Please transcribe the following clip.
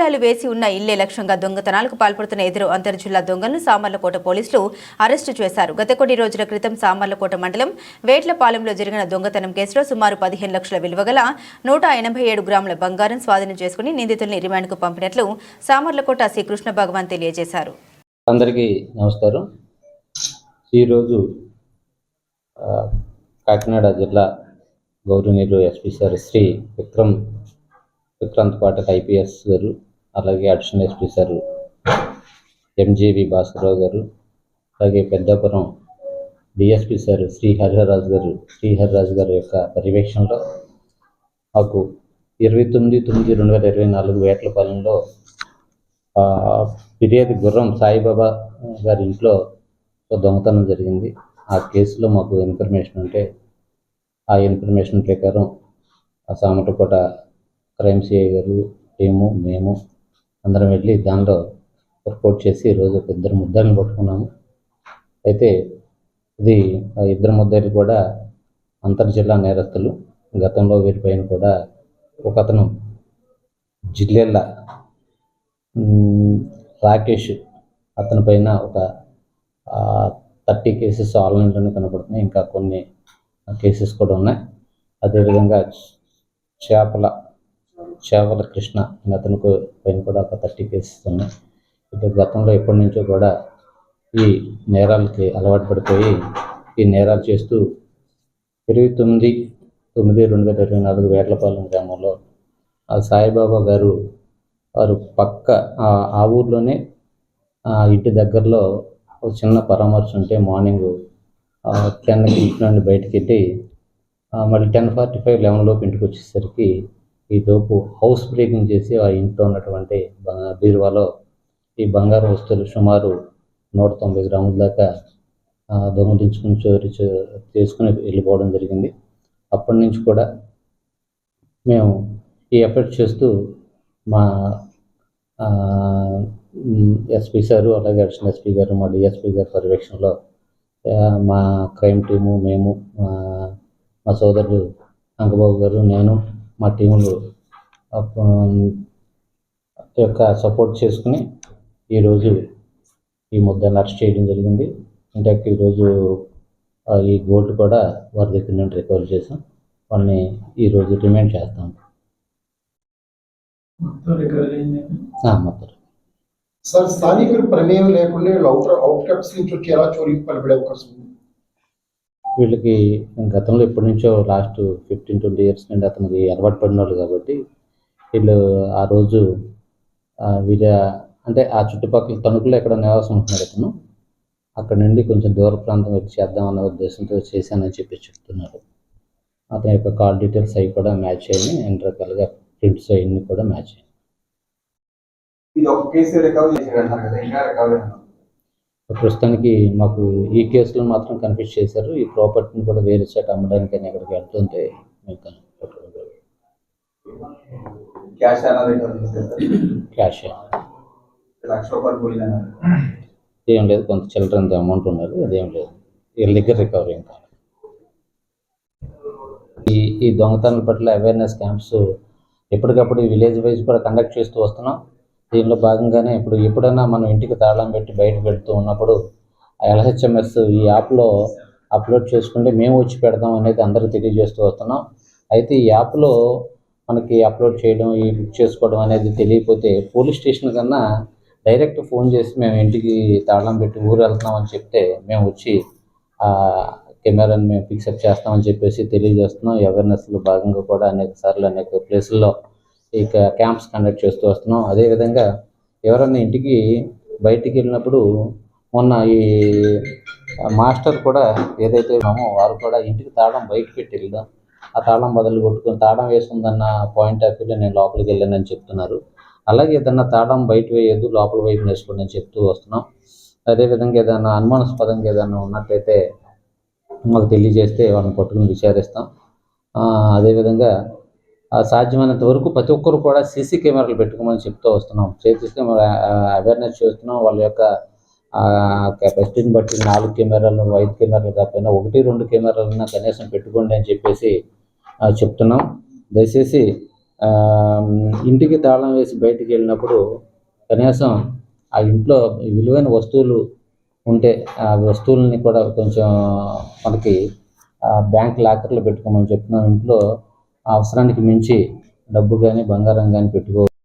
తాళాలు వేసి ఉన్న ఇల్లే లక్ష్యంగా దొంగతనాలకు పాల్పడుతున్న ఎదురు అంతర్జిల్లా దొంగలను సామర్లకోట పోలీసులు అరెస్టు చేశారు. గత కొన్ని రోజుల క్రితం సామర్లకోట మండలం వేట్లపాలెంలో జరిగిన దొంగతనం కేసులో సుమారు పదిహేను లక్షల విలువ గల నూట ఎనభై ఏడు గ్రాముల బంగారం స్వాధీనం చేసుకుని నిందితుల్ని రిమాండ్కు పంపినట్లు సామర్లకోట శ్రీ కృష్ణ భగవాన్ తెలియజేశారు. అందరికీ నమస్కారం. ఈరోజు కాకినాడ జిల్లా గౌరవనీయులు SP sir Shri Vikram Vikrant Pathak IPS గారు అలాగే additional SP sir MJV Bhaskara Rao గారు అలాగే పెద్దాపురం డిఎస్పి సార్ శ్రీ హరిహరరాజు గారు శ్రీ హరిరాజు గారి యొక్క పర్యవేక్షణలో మాకు ఇరవై తొమ్మిది తొమ్మిది రెండు వేల ఇరవై నాలుగు వేటలపాలెంలో ఆ, ఫిర్యాదు గుర్రం సాయిబాబా గారి ఇంట్లో ఒక దొంగతనం జరిగింది. ఆ కేసులో మాకు ఇన్ఫర్మేషన్ ఉంటే ఆ ఇన్ఫర్మేషన్ ప్రకారం ఆ సామటపూట క్రైమ్ సిఐ గారు మేము మేము అందరం వెళ్ళి దానిలో వర్కౌట్ చేసి రోజు ఒక ఇద్దరు ముద్దాయిలను పట్టుకున్నాము. అయితే ఇది ఇద్దరు ముద్దాయిలు కూడా అంతర్జిల్లా నేరస్తులు. గతంలో వీరిపైన కూడా ఒక అతను జిల్లెళ్ళ రాకేష్ అతని పైన ఒక థర్టీ కేసెస్ ఆన్లైన్లోనే కనబడుతున్నాయి. ఇంకా కొన్ని కేసెస్ కూడా ఉన్నాయి. అదేవిధంగా చేపల చేవల కృష్ణ అని అతనికి పైన కూడా ఒక థర్టీ కేసెస్ ఉన్నాయి ఇది గతంలో ఎప్పటి నుంచో కూడా ఈ నేరాలకి అలవాటు పడిపోయి ఈ నేరాలు చేస్తూ ఇరవై తొమ్మిది తొమ్మిది రెండు వేల ఇరవై నాలుగు వేట్లపాలెం గ్రామంలో ఆ సాయిబాబా గారు వారు పక్క ఆ- ఆ ఊర్లోనే ఆ ఇంటి దగ్గరలో ఒక చిన్న పరామర్శ ఉంటే మార్నింగ్ టెన్కి ఇంటి నుండి బయటికి వెళ్ళి మళ్ళీ టెన్ ఫార్టీ ఫైవ్ లెవెన్ లోపు ఇంటికి వచ్చేసరికి ఈ లోపు హౌస్ బ్రేకింగ్ చేసి ఆ ఇంట్లో ఉన్నటువంటి బీరువాలో ఈ బంగారు వస్తువులు సుమారు నూట తొంభై గ్రాముల దాకా దొంగలించుకుని చోరీ చేసుకుని వెళ్ళిపోవడం జరిగింది. అప్పటి నుంచి కూడా మేము ఈ ఎఫర్ట్ చేస్తూ మా ఎస్పీ సారు అలాగే అడిషనల్ ఎస్పీ గారు మా డిఎస్పీ గారి పర్యవేక్షణలో మా క్రైమ్ టీము మేము మా సోదరుడు అంకబాబు గారు నేను మా టీములు అప్ప- యొక్క సపోర్ట్ చేసుకుని ఈరోజు ఈ ముద్దాన్ని అరెస్ట్ చేయడం జరిగింది. ఇంటాక్ట్ ఈరోజు ఈ గోల్డ్ కూడా వారి దగ్గర నుండి రికవర్ చేసాం. వాళ్ళని ఈరోజు రిమైండ్ చేస్తాం. మొత్తం సార్ స్థానికుల ప్రమేయం లేకుండా వీళ్ళు అవుటర్ అవుట్కట్స్ నుంచి వచ్చి ఎలా చోరీకి పాల్పడే అవకాశం ఉంది? వీళ్ళకి గతంలో ఎప్పటి నుంచో లాస్ట్ ఫిఫ్టీన్ ట్వంటీ ఇయర్స్ నుండి అతనికి అలవాటు పడిన వాళ్ళు కాబట్టి వీళ్ళు ఆ రోజు వీళ్ళ అంటే ఆ చుట్టుపక్కల తణుకులో ఎక్కడ నివాసం ఉంటున్నాడు అతను. అక్కడ నుండి కొంచెం దూర ప్రాంతం వచ్చి చేద్దామన్న ఉద్దేశంతో చేశానని చెప్పి చెప్తున్నారు. అతని యొక్క కాల్ డీటెయిల్స్ అవి కూడా మ్యాచ్ అయ్యి అన్ని రకాలుగా ప్రింట్స్ అవన్నీ కూడా మ్యాచ్ అయ్యాయి ఇది ఒక కేసు రికవరీ చేశారు కదా ఇంకా రికవరీ ప్రస్తుతానికి మాకు ఈ కేసులో మాత్రం కన్ఫ్యూజ్ చేశారు. ఈ ప్రాపర్టీని కూడా వేరే చోట అమ్మడానికి అని ఎక్కడికి వెళ్తుంటే. Cash cash. ఏం లేదు కొంత చిల్డ్రన్ అమౌంట్ ఉన్నది అదేం లేదు. వీళ్ళ దగ్గర రికవరీ ఏం కాదు ఈ ఈ దొంగతనాల పట్ల అవేర్నెస్ క్యాంప్స్ ఎప్పటికప్పుడు విలేజ్ వైజ్ కూడా కండక్ట్ చేస్తూ వస్తున్నాం. దీనిలో భాగంగానే ఇప్పుడు ఎప్పుడైనా మనం ఇంటికి తాళం పెట్టి బయటకు వెళ్తూ ఉన్నప్పుడు ఎల్హెచ్ఎంఎస్ ఈ యాప్లో అప్లోడ్ చేసుకుంటే మేము వచ్చి పెడదాం అనేది అందరికీ తెలియజేస్తూ వస్తున్నాం. అయితే ఈ యాప్లో మనకి అప్లోడ్ చేయడం ఈ బుక్ చేసుకోవడం అనేది తెలియకపోతే పోలీస్ స్టేషన్ కన్నా డైరెక్ట్ ఫోన్ చేసి మేము ఇంటికి తాళం పెట్టి ఊరు వెళ్తున్నామని చెప్తే మేము వచ్చి ఆ కెమెరాని మేము ఫిక్సప్ చేస్తామని చెప్పేసి తెలియజేస్తున్నాం. అవేర్నెస్లో భాగంగా కూడా అనేక సార్లు అనేక ప్లేసుల్లో ఈ క్యాంప్స్ కండక్ట్ చేస్తూ వస్తున్నాం. అదేవిధంగా ఎవరన్నా ఇంటికి బయటికి వెళ్ళినప్పుడు మొన్న ఈ మాస్టర్ కూడా ఏదైతే ఉన్నామో వారు కూడా ఇంటికి తాళం బయట పెట్టి వెళ్దాం ఆ తాళం బదులు కొట్టుకొని తాళం వేస్తుందన్న పాయింట్ ఆఫ్ వ్యూలో నేను లోపలికి వెళ్ళానని చెప్తున్నారు. అలాగే ఏదన్నా తాళం బయట వేయద్దు లోపల వైపు వేసుకోండి అని చెప్తూ వస్తున్నాం. అదేవిధంగా ఏదైనా అనుమానాస్పదంగా ఏదైనా ఉన్నట్లయితే మాకు తెలియజేస్తే వాళ్ళని పట్టుకుని విచారిస్తాం. అదేవిధంగా సాధ్యమైనంత వరకు ప్రతి ఒక్కరు కూడా సీసీ కెమెరాలు పెట్టుకోమని చెప్తూ వస్తున్నాం. చేతిస్తే మనం అవేర్నెస్ చేస్తున్నాం. వాళ్ళ యొక్క కెపాసిటీని బట్టి నాలుగు కెమెరాలు ఐదు కెమెరాలు కాకపోయినా ఒకటి రెండు కెమెరాలన్నా కనీసం పెట్టుకోండి అని చెప్పేసి చెప్తున్నాం. దయచేసి ఇంటికి తాళం వేసి బయటికి వెళ్ళినప్పుడు కనీసం ఆ ఇంట్లో విలువైన వస్తువులు ఉంటే ఆ వస్తువులని కూడా కొంచెం మనకి బ్యాంక్ లాకర్లో పెట్టుకోమని చెప్తున్నాం. ఇంట్లో అవసరానికి మించి డబ్బు కానీ బంగారం కానీ పెట్టుకో